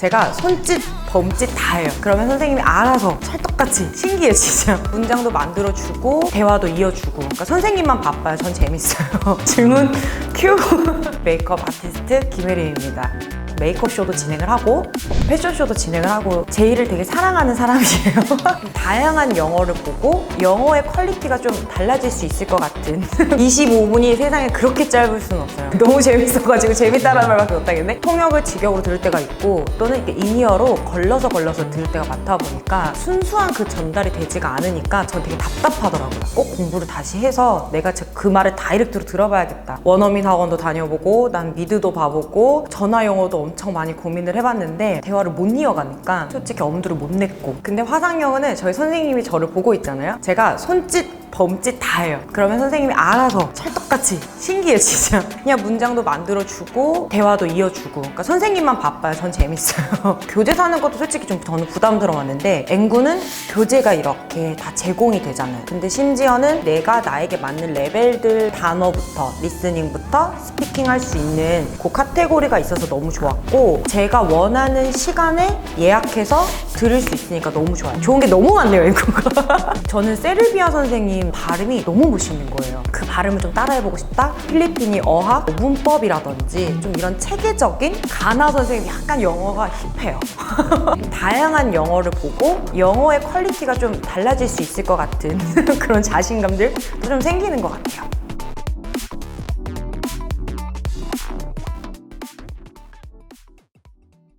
제가 손짓, 범짓 다 해요. 그러면 선생님이 알아서 찰떡같이 신기해 진짜. 문장도 만들어주고 대화도 이어주고. 그러니까 선생님만 바빠요. 전 재밌어요. 질문 큐. 메이크업 아티스트 김혜림입니다. 메이크업 쇼도 진행을 하고 패션 쇼도 진행을 하고 제 일을 되게 사랑하는 사람이에요. 다양한 영어를 보고 영어의 퀄리티가 좀 달라질 수 있을 것 같은 25분이 세상에 그렇게 짧을 수는 없어요. 너무 재밌어가지고 재밌다라는 말밖에 못하겠네. 통역을 직역으로 들을 때가 있고 또는 이렇게 인이어로 걸러서 걸러서 들을 때가 많다 보니까 순수한 그 전달이 되지가 않으니까 전 되게 답답하더라고요. 꼭 공부를 다시 해서 내가 제- 그 말을 다이렉트로 들어봐야겠다. 원어민 학원도 다녀보고 난 미드도 봐보고 전화 영어도 엄청 많이 고민을 해봤는데 대화를 못 이어가니까 솔직히 엄두를 못 냈고 근데 화상 영어는 저희 선생님이 저를 보고 있잖아요. 제가 손짓 범짓 다 해요. 그러면 선생님이 알아서 찰떡같이 신기해 진짜. 그냥 문장도 만들어주고 대화도 이어주고. 그러니까 선생님만 바빠요. 전 재밌어요. 교재 사는 것도 솔직히 좀 저는 부담스러웠는데 앵구는 교재가 이렇게 다 제공이 되잖아요. 근데 심지어는 내가 나에게 맞는 레벨들 단어부터 리스닝부터 스피킹 할 수 있는 그 카테고리가 있어서 너무 좋았고 제가 원하는 시간에 예약해서 들을 수 있으니까 너무 좋아요. 좋은 게 너무 많네요, 앵구가. 저는 세르비아 선생님 발음이 너무 멋있는 거예요. 그 발음을 좀 따라해보고 싶다? 필리핀이 어학, 문법이라든지 좀 이런 체계적인 가나 선생님 약간 영어가 힙해요. 다양한 영어를 보고 영어의 퀄리티가 좀 달라질 수 있을 것 같은 그런 자신감들도 좀 생기는 것 같아요.